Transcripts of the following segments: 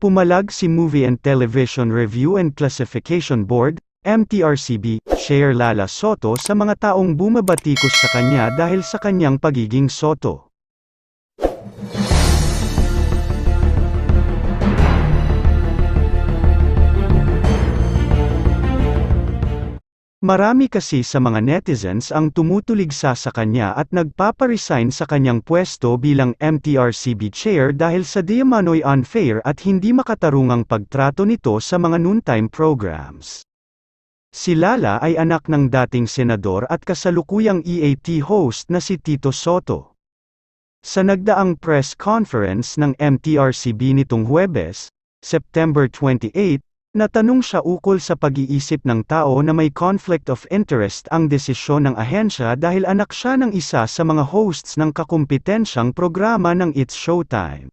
Pumalag si Movie and Television Review and Classification Board, MTRCB, Chair Lala Soto sa mga taong bumabatikos sa kanya dahil sa kanyang pagiging Soto. Marami kasi sa mga netizens ang tumutuligsa sa kanya at nagpaparesign sa kanyang pwesto bilang MTRCB chair dahil sa diamanoy unfair at hindi makatarungang pagtrato nito sa mga noontime programs. Si Lala ay anak ng dating senador at kasalukuyang EAT host na si Tito Soto. Sa nagdaang press conference ng MTRCB nitong Huwebes, September 28, Natanong siya ukol sa pag-iisip ng tao na may conflict of interest ang desisyon ng ahensya dahil anak siya ng isa sa mga hosts ng kakumpetensyang programa ng It's Showtime.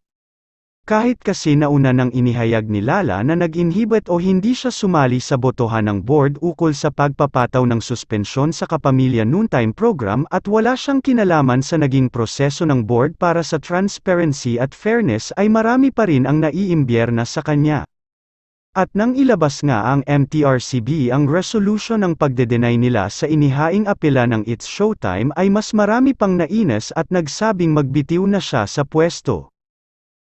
Kahit kasi nauna nang inihayag ni Lala na nag-inhibit o hindi siya sumali sa botohan ng board ukol sa pagpapataw ng suspensyon sa Kapamilya Noontime Program at wala siyang kinalaman sa naging proseso ng board para sa transparency at fairness ay marami pa rin ang naiimbierna sa kanya. At nang ilabas nga ang MTRCB ang resolution ng pagdedenay nila sa inihaing apela ng It's Showtime ay mas marami pang nainis at nagsabing magbitiw na siya sa pwesto.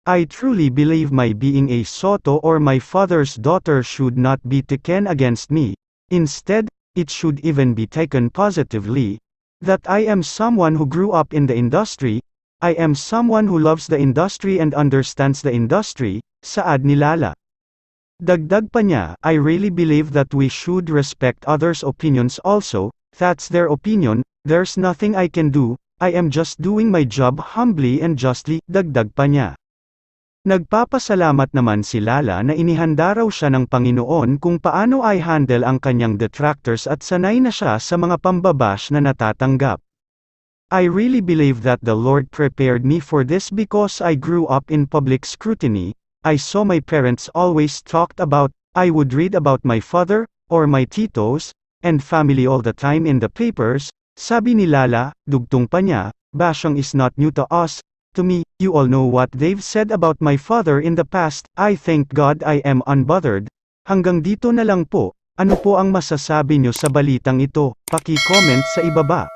I truly believe my being a Soto or my father's daughter should not be taken against me, instead, it should even be taken positively, that I am someone who grew up in the industry, I am someone who loves the industry and understands the industry, saad ni Lala. Dagdag pa niya, I really believe that we should respect others' opinions also, that's their opinion, there's nothing I can do, I am just doing my job humbly and justly, dagdag pa niya. Nagpapasalamat naman si Lala na inihanda raw siya ng Panginoon kung paano ay handle ang kanyang detractors at sanay na siya sa mga pambabash na natatanggap. I really believe that the Lord prepared me for this because I grew up in public scrutiny, I saw my parents always talked about, I would read about my father, or my titos, and family all the time in the papers, sabi ni Lala, dugtong pa niya, Bashang is not new to us, to me, you all know what they've said about my father in the past, I thank God I am unbothered. Hanggang dito na lang po, ano po ang masasabi nyo sa balitang ito, paki-comment sa ibaba.